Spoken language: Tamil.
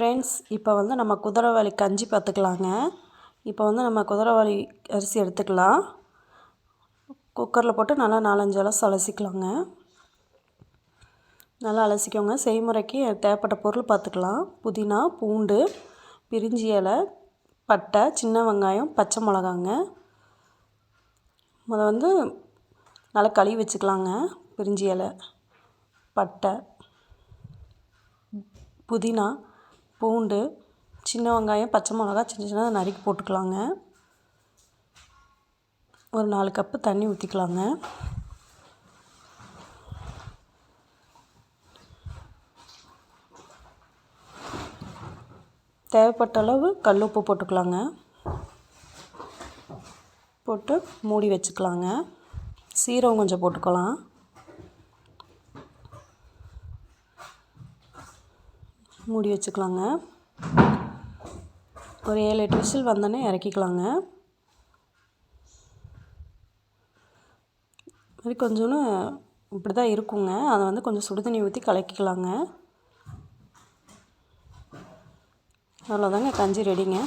ஃப்ரெண்ட்ஸ் இப்போ வந்து நம்ம குதிரைவாளி கஞ்சி பார்த்துக்கலாங்க இப்போ வந்து நம்ம குதிரைவாளி அரிசி எடுத்துக்கலாம். குக்கரில் போட்டு நல்லா நாலஞ்சு அலசு அலசிக்கலாங்க. நல்லா அலசிக்கோங்க. செய்முறைக்கு தேவைப்பட்ட பொருள் பார்த்துக்கலாம் புதினா பூண்டு பிரிஞ்சி இலை பட்டை சின்ன வெங்காயம் பச்சை மிளகாங்க. முத வந்து நல்லா கழுவி வச்சுக்கலாங்க. பிரிஞ்சி இலை பட்டை புதினா. பூண்டு சின்ன வெங்காயம் பச்சை மிளகா சின்ன சின்னதாக நறுக்கி போட்டுக்கலாங்க. ஒரு நாலு கப்பு தண்ணி ஊற்றிக்கலாங்க தேவைப்பட்ட அளவு கல் உப்பு போட்டுக்கலாங்க. போட்டு மூடி வச்சுக்கலாங்க. சீரகம் கொஞ்சம் போட்டுக்கலாம். மூடி வச்சுக்கலாங்க. ஒரு ஏழு எட்டு விசில் வந்தோடனே இறக்கிக்கலாங்க. மாதிரி கொஞ்சோன்னு இப்படி தான் இருக்குங்க. அதை வந்து கொஞ்சம் சுடு தண்ணி ஊற்றி கலக்கிக்கலாங்க. அவ்வளோதாங்க கஞ்சி ரெடிங்க